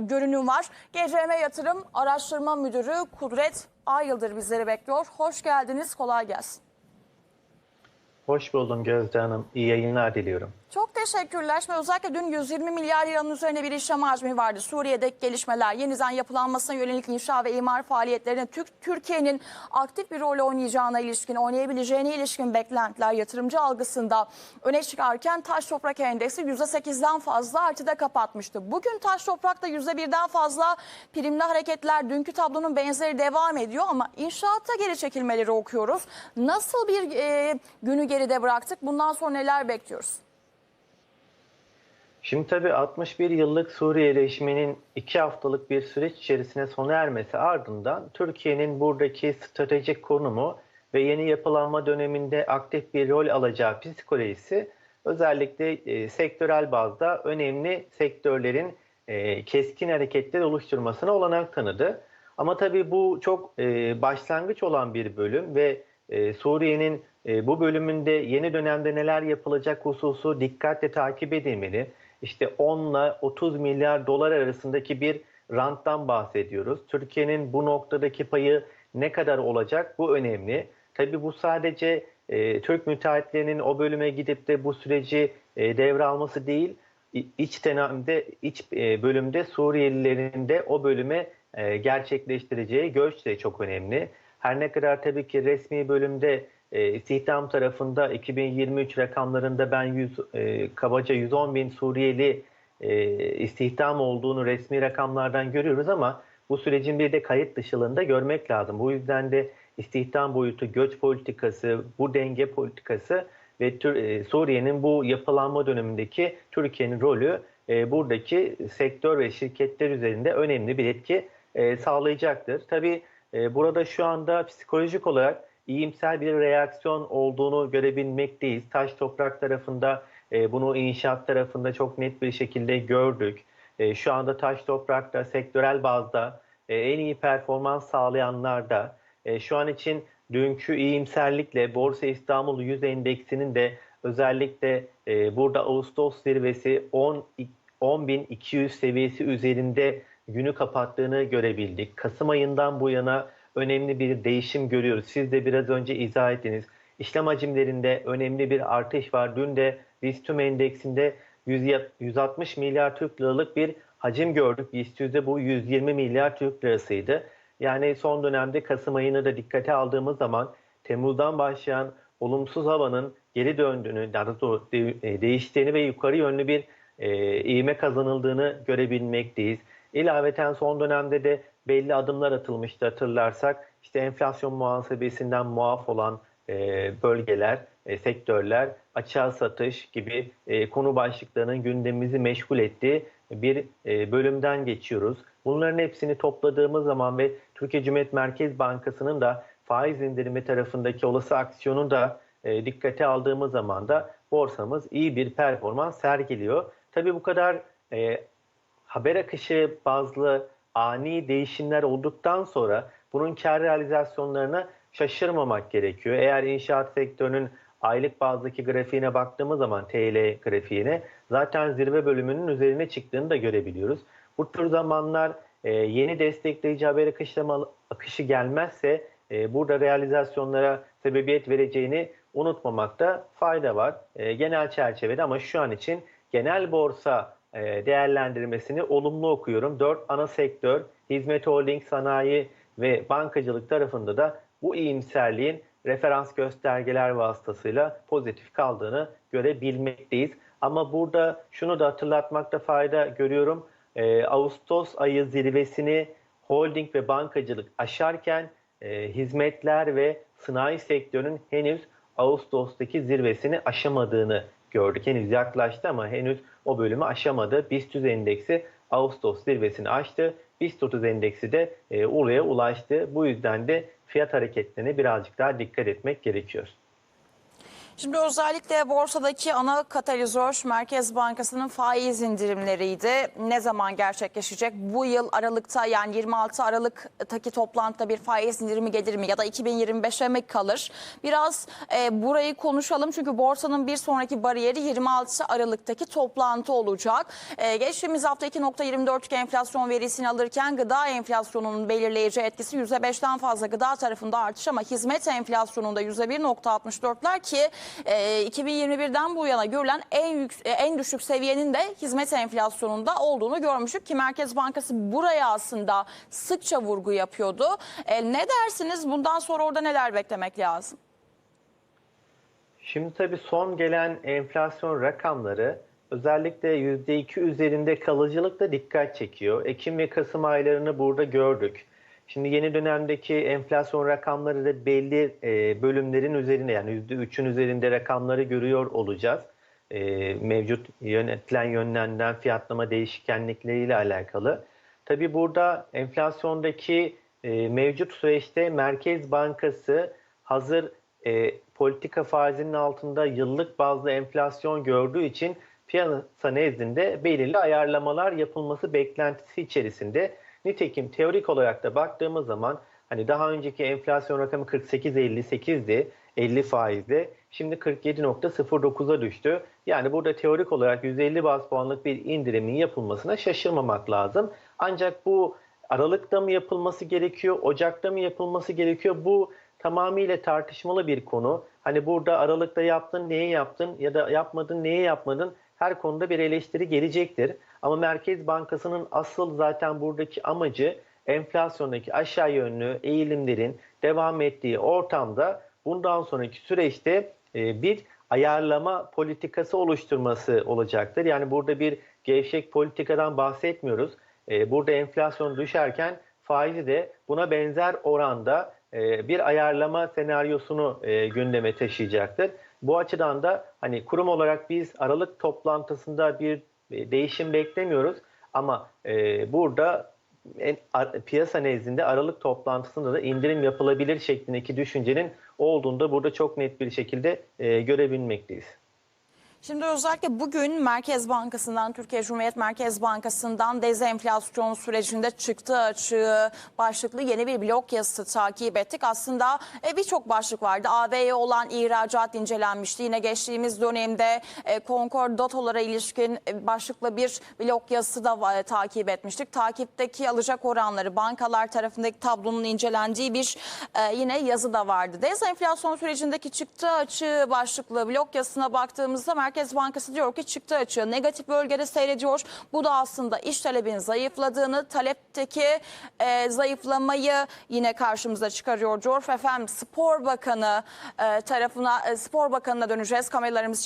görünüm var. GCM Yatırım Araştırma Müdürü Kudret Ayıldır bizleri bekliyor. Hoş geldiniz, kolay gelsin. Hoş buldum Gözde Hanım. İyi yayınlar diliyorum. Çok teşekkürler. Şimdi özellikle dün 120 milyar liranın üzerine bir işlem hacmi vardı. Suriye'deki gelişmeler, yeniden yapılanmasına yönelik inşa ve imar faaliyetlerine Türk Türkiye'nin aktif bir rol oynayacağına ilişkin, oynayabileceğine ilişkin beklentiler yatırımcı algısında öne çıkarken taş toprak endeksi %8'den fazla artıda kapatmıştı. Bugün taş toprakta %1'den fazla primli hareketler, dünkü tablonun benzeri devam ediyor ama inşaatta geri çekilmeleri okuyoruz. Nasıl bir e, günü geride bıraktık? Bundan sonra neler bekliyoruz? Şimdi tabii 61 yıllık Suriyeleşmenin 2 haftalık bir süreç içerisine sona ermesi ardından Türkiye'nin buradaki stratejik konumu ve yeni yapılanma döneminde aktif bir rol alacağı psikolojisi özellikle e, sektörel bazda önemli sektörlerin e, keskin hareketler oluşturmasına olanak tanıdı. Ama tabii bu çok e, başlangıç olan bir bölüm ve e, Suriye'nin e, bu bölümünde yeni dönemde neler yapılacak hususu dikkatle takip edilmeli. İşte 10 ile 30 milyar dolar arasındaki bir ranttan bahsediyoruz. Türkiye'nin bu noktadaki payı ne kadar olacak bu önemli. Tabii bu sadece e, Türk müteahhitlerinin o bölüme gidip de bu süreci e, devralması değil, iç dönemde, iç e, bölümde Suriyelilerin de o bölüme e, gerçekleştireceği göç de çok önemli. Her ne kadar tabii ki resmi bölümde e, istihdam tarafında 2023 rakamlarında ben 100, e, kabaca 110 bin Suriyeli e, istihdam olduğunu resmi rakamlardan görüyoruz ama bu sürecin bir de kayıt dışılığında görmek lazım. Bu yüzden de istihdam boyutu, göç politikası, bu denge politikası ve e, Suriye'nin bu yapılanma dönemindeki Türkiye'nin rolü e, buradaki sektör ve şirketler üzerinde önemli bir etki e, sağlayacaktır. Tabii e, burada şu anda psikolojik olarak iyimser bir reaksiyon olduğunu görebilmekteyiz. Taş toprak tarafında e, bunu inşaat tarafında çok net bir şekilde gördük. E, şu anda taş toprakta sektörel bazda e, en iyi performans sağlayanlarda e, şu an için dünkü iyimserlikle Borsa İstanbul 100 endeksinin de özellikle e, burada Ağustos zirvesi 10 10.200 seviyesi üzerinde günü kapattığını görebildik. Kasım ayından bu yana önemli bir değişim görüyoruz. Siz de biraz önce izah ettiniz. İşlem hacimlerinde önemli bir artış var. Dün de BIST endeksinde 100 160 milyar Türk liralık bir hacim gördük. BIST 100'de bu 120 milyar Türk lirasıydı. Yani son dönemde Kasım ayını da dikkate aldığımız zaman Temmuz'dan başlayan olumsuz havanın geri döndüğünü, daha e, değiştiğini ve yukarı yönlü bir e, ivme kazanıldığını görebilmekteyiz. İlaveten son dönemde de belli adımlar atılmıştı hatırlarsak. İşte enflasyon muhasebesinden muaf olan e, bölgeler, e, sektörler, açığa satış gibi e, konu başlıklarının gündemimizi meşgul ettiği bir e, bölümden geçiyoruz. Bunların hepsini topladığımız zaman ve Türkiye Cumhuriyet Merkez Bankası'nın da faiz indirimi tarafındaki olası aksiyonu da e, dikkate aldığımız zaman da borsamız iyi bir performans sergiliyor. Tabii bu kadar e, haber akışı bazlı ani değişimler olduktan sonra bunun kar realizasyonlarına şaşırmamak gerekiyor. Eğer inşaat sektörünün aylık bazdaki grafiğine baktığımız zaman TL grafiğine zaten zirve bölümünün üzerine çıktığını da görebiliyoruz. Bu tür zamanlar e, yeni destekleyici haber akışlama, akışı gelmezse e, burada realizasyonlara sebebiyet vereceğini unutmamakta fayda var. E, genel çerçevede ama şu an için genel borsa değerlendirmesini olumlu okuyorum. Dört ana sektör, hizmet holding, sanayi ve bankacılık tarafında da bu iyimserliğin referans göstergeler vasıtasıyla pozitif kaldığını görebilmekteyiz. Ama burada şunu da hatırlatmakta fayda görüyorum. Ee, Ağustos ayı zirvesini holding ve bankacılık aşarken e, hizmetler ve sanayi sektörünün henüz Ağustos'taki zirvesini aşamadığını gördük. Henüz yaklaştı ama henüz o bölümü aşamadı. BIST 100 endeksi Ağustos zirvesini aştı. BIST 30 endeksi de e, oraya ulaştı. Bu yüzden de fiyat hareketlerine birazcık daha dikkat etmek gerekiyor. Şimdi özellikle borsadaki ana katalizör Merkez Bankası'nın faiz indirimleriydi. Ne zaman gerçekleşecek? Bu yıl Aralık'ta yani 26 Aralık'taki toplantıda bir faiz indirimi gelir mi? Ya da 2025'e mi kalır? Biraz e, burayı konuşalım çünkü borsanın bir sonraki bariyeri 26 Aralık'taki toplantı olacak. E, geçtiğimiz hafta 2.24'lük enflasyon verisini alırken gıda enflasyonunun belirleyici etkisi %5'ten fazla gıda tarafında artış ama hizmet enflasyonunda %1.64'ler ki e, 2021'den bu yana görülen en yük- e, en düşük seviyenin de hizmet enflasyonunda olduğunu görmüştük ki Merkez Bankası buraya aslında sıkça vurgu yapıyordu. E, ne dersiniz? Bundan sonra orada neler beklemek lazım? Şimdi tabii son gelen enflasyon rakamları özellikle %2 üzerinde kalıcılıkla dikkat çekiyor. Ekim ve Kasım aylarını burada gördük. Şimdi yeni dönemdeki enflasyon rakamları da belli e, bölümlerin üzerinde yani %3'ün üzerinde rakamları görüyor olacağız. E, mevcut yönetilen yönlerinden fiyatlama değişkenlikleriyle alakalı. Tabii burada enflasyondaki e, mevcut süreçte Merkez Bankası hazır e, politika faizinin altında yıllık bazda enflasyon gördüğü için piyasa nezdinde belirli ayarlamalar yapılması beklentisi içerisinde. Nitekim teorik olarak da baktığımız zaman hani daha önceki enflasyon rakamı 48.58'di 50 faizli. Şimdi 47.09'a düştü. Yani burada teorik olarak 150 bas puanlık bir indirimin yapılmasına şaşırmamak lazım. Ancak bu Aralık'ta mı yapılması gerekiyor, Ocak'ta mı yapılması gerekiyor? Bu tamamıyla tartışmalı bir konu. Hani burada Aralık'ta yaptın, neye yaptın ya da yapmadın, neye yapmadın? Her konuda bir eleştiri gelecektir. Ama Merkez Bankası'nın asıl zaten buradaki amacı enflasyondaki aşağı yönlü eğilimlerin devam ettiği ortamda bundan sonraki süreçte e, bir ayarlama politikası oluşturması olacaktır. Yani burada bir gevşek politikadan bahsetmiyoruz. E, Burada enflasyon düşerken faizi de buna benzer oranda e, bir ayarlama senaryosunu gündeme taşıyacaktır. Bu açıdan da hani kurum olarak biz Aralık toplantısında bir e, değişim beklemiyoruz ama e, burada en, a- piyasa nezdinde Aralık toplantısında da indirim yapılabilir şeklindeki düşüncenin olduğunda burada çok net bir şekilde e, görebilmekteyiz. Şimdi özellikle bugün Merkez Bankası'ndan, Türkiye Cumhuriyet Merkez Bankası'ndan dezenflasyon sürecinde çıktığı açığı başlıklı yeni bir blog yazısı takip ettik. Aslında e, birçok başlık vardı. AB'ye olan ihracat incelenmişti. Yine geçtiğimiz dönemde e, Concord Datolara ilişkin e, başlıklı bir blog yazısı da va- takip etmiştik. Takipteki alacak oranları, bankalar tarafındaki tablonun incelendiği bir e, yine yazı da vardı. Dezenflasyon sürecindeki çıktığı açığı başlıklı blog yazısına baktığımızda Merkez Bankası diyor ki çıktı açığı negatif bölgede seyrediyor. Bu da aslında iş talebinin zayıfladığını, talepteki e, zayıflamayı yine karşımıza çıkarıyor. Diyor efendim Spor Bakanı e, tarafına, e, Spor Bakanı'na döneceğiz. Kameralarımız